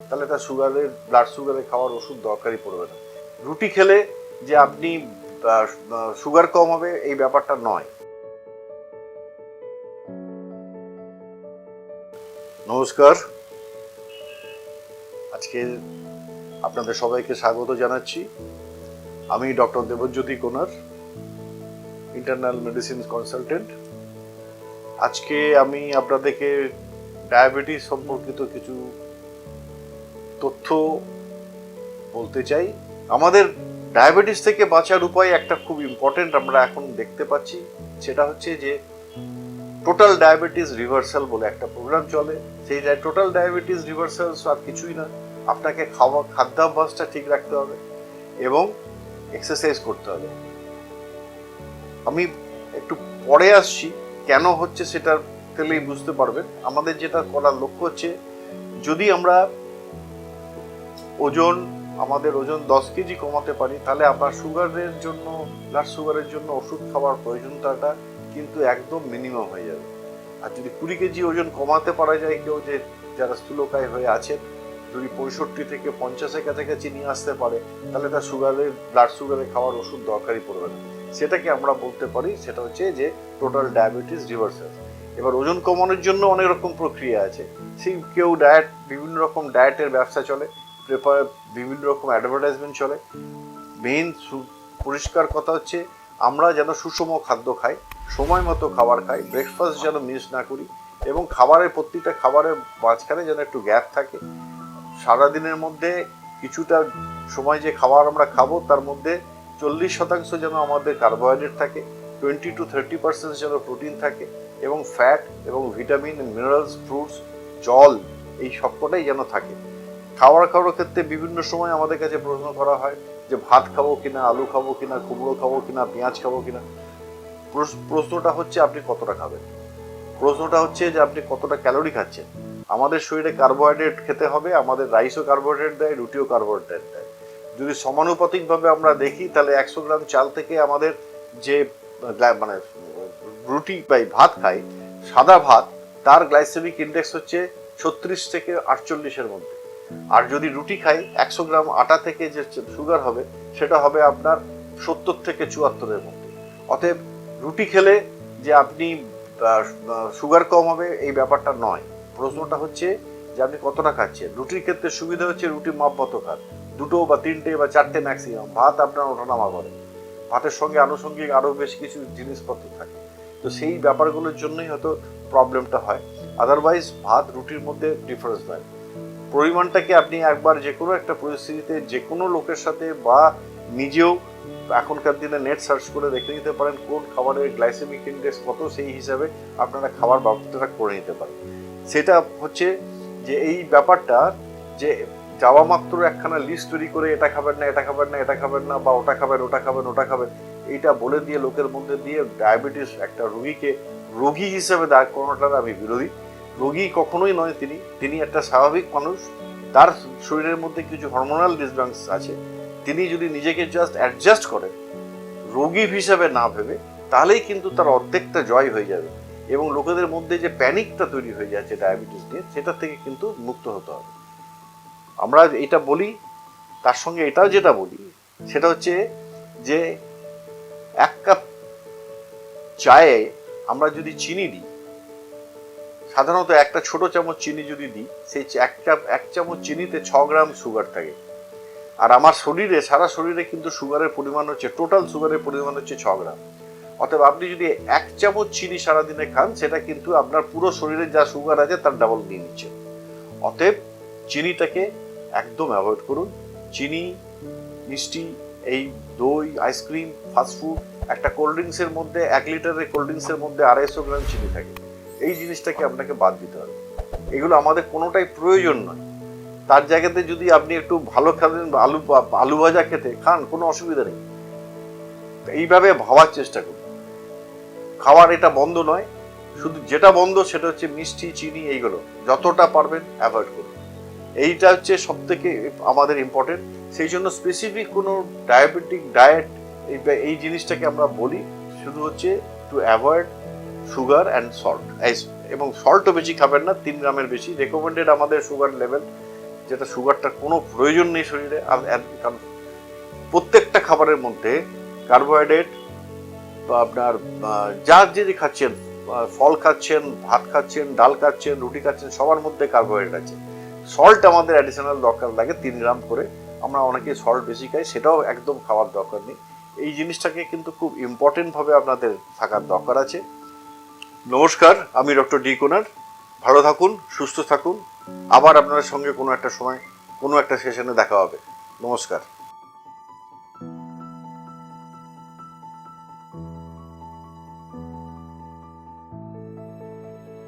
তাহলে তার সুগারের ব্লাড সুগারে খাওয়ার ওষুধ দরকারই পড়বে না। রুটি খেলে যে আপনি সুগার কম হবে, এই ব্যাপারটা নয়। নমস্কার। আজকে আপনাদের সবাইকে স্বাগত জানাচ্ছি। আমি ডক্টর দেবজ্যোতি কোনার ইন্টারনাল মেডিসিন কনসালটেন্ট আজকে আমি আপনাদেরকে ডায়াবেটিস সম্পর্কিত কিছু তথ্য বলতে চাই, আমাদের ডায়াবেটিস থেকে বাঁচার উপায় একটা খুব ইম্পর্টেন্ট আমরা এখন দেখতে পাচ্ছি, সেটা হচ্ছে যে টোটাল ডায়াবেটিস রিভার্সাল বলে একটা প্রোগ্রাম চলে। সেই টোটাল ডায়াবেটিস রিভার্সাল আর কিছুই না, আপনাকে খাওয়া, খাদ্যাভ্যাসটা ঠিক রাখতে হবে এবং এক্সারসাইজ করতে হবে। আমি একটু পরে আসছি, কেন হচ্ছে সেটা তেলেই বুঝতে পারবেন। আমাদের যেটা করার লক্ষ্য হচ্ছে, যদি আমরা ওজন, আমাদের ওজন দশ কেজি কমাতে পারি, তাহলে আমরা সুগারের জন্য ব্লাড সুগারের জন্য ওষুধ খাওয়ার প্রয়োজনতাটা কিন্তু একদম মিনিমাম হয়ে যাবে। আর যদি কুড়ি কেজি ওজন কমাতে পারা যায় কেউ যে, যারা স্থূলকায় হয়ে আছেন, যদি পঁয়ষট্টি থেকে পঞ্চাশের কাছাকাছি নিয়ে আসতে পারে, তাহলে তার সুগারের ব্লাড সুগারে খাওয়ার ওষুধ দরকারই পড়বে না। সেটাকে আমরা বলতে পারি, সেটা হচ্ছে যে টোটাল ডায়াবেটিস রিভার্সাল এবার ওজন কমানোর জন্য অনেক রকম প্রক্রিয়া আছে। সেই কেউ ডায়েট বিভিন্ন রকম ডায়েটের ব্যবসা চলে। প্রেপার বিভিন্ন রকম অ্যাডভার্টাইজমেন্ট চলে। মেইন পরিষ্কার কথা হচ্ছে, আমরা যেন সুষম খাদ্য খাই, সময় মতো খাবার খাই ব্রেকফাস্ট যেন মিস না করি এবং খাবারের প্রতিটা খাবারের মাঝখানে যেন একটু গ্যাপ থাকে। সারাদিনের মধ্যে কিছুটা সময় যে খাবার আমরা খাব, তার মধ্যে চল্লিশ শতাংশ যেন আমাদের কার্বোহাইড্রেট থাকে টোয়েন্টি টু থার্টি পার্সেন্ট যেন প্রোটিন থাকে এবং ফ্যাট এবং ভিটামিন মিনারেলস ফ্রুটস জল, এই সবকটাই যেন থাকে। খাবার খাওয়ার ক্ষেত্রে বিভিন্ন সময় আমাদের কাছে প্রশ্ন করা হয় যে ভাত খাব কিনা, আলু খাব কিনা, কুমড়ো খাব কিনা, পেঁয়াজ খাব কিনা। প্রশ- প্রশ্নটা হচ্ছে, আপনি কতটা খাবেন? প্রশ্নটা হচ্ছে যে আপনি কতটা ক্যালোরি খাচ্ছেন? আমাদের শরীরে কার্বোহাইড্রেট খেতে হবে, আমাদের রাইসও কার্বোহাইড্রেট দেয়, রুটিও কার্বোহাইড্রেট দেয়। যদি সমানুপাতিকভাবে আমরা দেখি, তাহলে একশো গ্রাম চাল থেকে আমাদের যে মানে রুটি বা ভাত খাই, সাদা ভাত, তার গ্লাইসেমিক ইন্ডেক্স হচ্ছে ছত্রিশ থেকে আটচল্লিশের মধ্যে। আর যদি রুটি খাই, একশো গ্রাম আটা থেকে যে সুগার হবে, সেটা হবে আপনার সত্তর থেকে চুয়াত্তরের মধ্যে। অতএব রুটি খেলে যে আপনি সুগার কম হবে, এই ব্যাপারটা নয়। প্রশ্নটা হচ্ছে যে আপনি কতটা খাচ্ছেন? রুটির ক্ষেত্রে সুবিধা হচ্ছে রুটি মাপ মতো খান। দুটো বা তিনটে বা চারটে ম্যাক্সিমাম ভাত আপনার ওঠানামা করে। ভাতের সঙ্গে আনুষঙ্গিক আরও বেশ কিছু জিনিসপত্র থাকে। তো সেই ব্যাপারগুলোর জন্যই হয়তো প্রবলেমটা হয়। আদারওয়াইজ ভাত, রুটির মধ্যে ডিফারেন্স নয় পরিমাণটাকে আপনি একবার যে কোনো একটা পরিস্থিতিতে যে কোনো লোকের সাথে বা নিজেও এখনকার দিনে নেট সার্চ করে দেখে নিতে পারেন কোন খাবারের গ্লাইসেমিক ইন্ডেক্স কত সেই হিসাবে আপনারা খাবার ব্যবস্থাটা করে নিতে পারেন। সেটা হচ্ছে যে এই ব্যাপারটা যে যাওয়া মাত্র একখানা লিস্ট তৈরি করে এটা খাবেন না, এটা খাবেন না, এটা খাবেন না বা ওটা খাবেন ওটা খাবেন ওটা খাবেন, এইটা বলে দিয়ে লোকের মধ্যে দিয়ে ডায়াবেটিস একটা রোগীকে, রোগী হিসেবে দাঁড় করানোটার আমি বিরোধী। রোগী কখনোই নয় তিনি। তিনি একটা স্বাভাবিক মানুষ। তার শরীরের মধ্যে কিছু হরমোনাল ডিসব্যালেন্স আছে। তিনি যদি নিজেকে জাস্ট অ্যাডজাস্ট করেন, রোগী হিসাবে না ভেবে, তাহলেই কিন্তু তার অর্ধেকটা জয় হয়ে যাবে এবং লোকেদের মধ্যে যে প্যানিকটা তৈরি হয়ে যাচ্ছে ডায়াবেটিস নিয়ে সেটা থেকে কিন্তু মুক্ত হতে হবে। আমরা এটা বলি, তার সঙ্গে এটাও যেটা বলি, সেটা হচ্ছে যে এক কাপ চায়ে আমরা যদি চিনি দিই সাধারণত একটা ছোট চামচ চিনি যদি দিই, সেই এক এক চামচ চিনিতে ছ গ্রাম সুগার থাকে। আর আমার শরীরে, সারা শরীরে কিন্তু সুগারের পরিমাণ হচ্ছে টোটাল সুগারের পরিমাণ হচ্ছে ছ গ্রাম। অতএব আপনি যদি এক চামচ চিনি সারাদিনে খান, সেটা কিন্তু আপনার পুরো শরীরে যা সুগার আছে, তার ডাবল দিয়ে নিচ্ছে অতএব চিনিটাকে একদম অ্যাভয়েড করুন। চিনি, মিষ্টি, এই দই আইসক্রিম ফাস্টফুড একটা কোল্ড ড্রিঙ্কসের মধ্যে, এক লিটারের কোল্ড ড্রিঙ্কসের মধ্যে আড়াইশো গ্রাম চিনি থাকে। এই জিনিসটাকে আপনাকে বাদ দিতে হবে। এগুলো আমাদের কোনোটাই প্রয়োজন নয়। তার জায়গাতে যদি আপনি একটু ভালো খাবেন বা আলু আলু ভাজা খেতে খান, কোনো অসুবিধা নেই। এইভাবে ভাবার চেষ্টা করুন। খাওয়ার এটা বন্ধ নয়, শুধু যেটা বন্ধ সেটা হচ্ছে মিষ্টি, চিনি, এইগুলো। যতটা পারবেন অ্যাভয়েড করুন। এইটা হচ্ছে সব থেকে আমাদের ইম্পর্টেন্ট। সেই জন্য স্পেসিফিক কোনো ডায়াবেটিক ডায়েট এই জিনিসটাকে আমরা বলি, শুধু হচ্ছে to avoid sugar and salt এবং সল্টও বেশি খাবেন না, তিন গ্রামের বেশি। রেকমেন্ডেড আমাদের সুগার লেভেল যেটা সুগারটার কোনো প্রয়োজন নেই শরীরে। কারণ প্রত্যেকটা খাবারের মধ্যে কার্বোহাইড্রেট বা আপনার যে যে খাচ্ছেন ফল খাচ্ছেন, ভাত খাচ্ছেন, ডাল খাচ্ছেন, রুটি খাচ্ছেন, সবার মধ্যে কার্বোহাইড্রেট আছে। সল্ট আমাদের অ্যাডিশনাল দরকার লাগে, তিন গ্রাম করে। আমরা অনেকে সল্ট বেশি খাই, সেটাও একদম খাওয়ার দরকার নেই। এই জিনিসটাকে কিন্তু খুব ইম্পর্টেন্টভাবে আপনাদের থাকার দরকার আছে। নমস্কার, আমি ডক্টর ডি কোনার। ভালো থাকুন, সুস্থ থাকুন। আবার আপনাদের সঙ্গে কোনো একটা সময়, কোনো একটা সেশনে দেখা হবে। নমস্কার।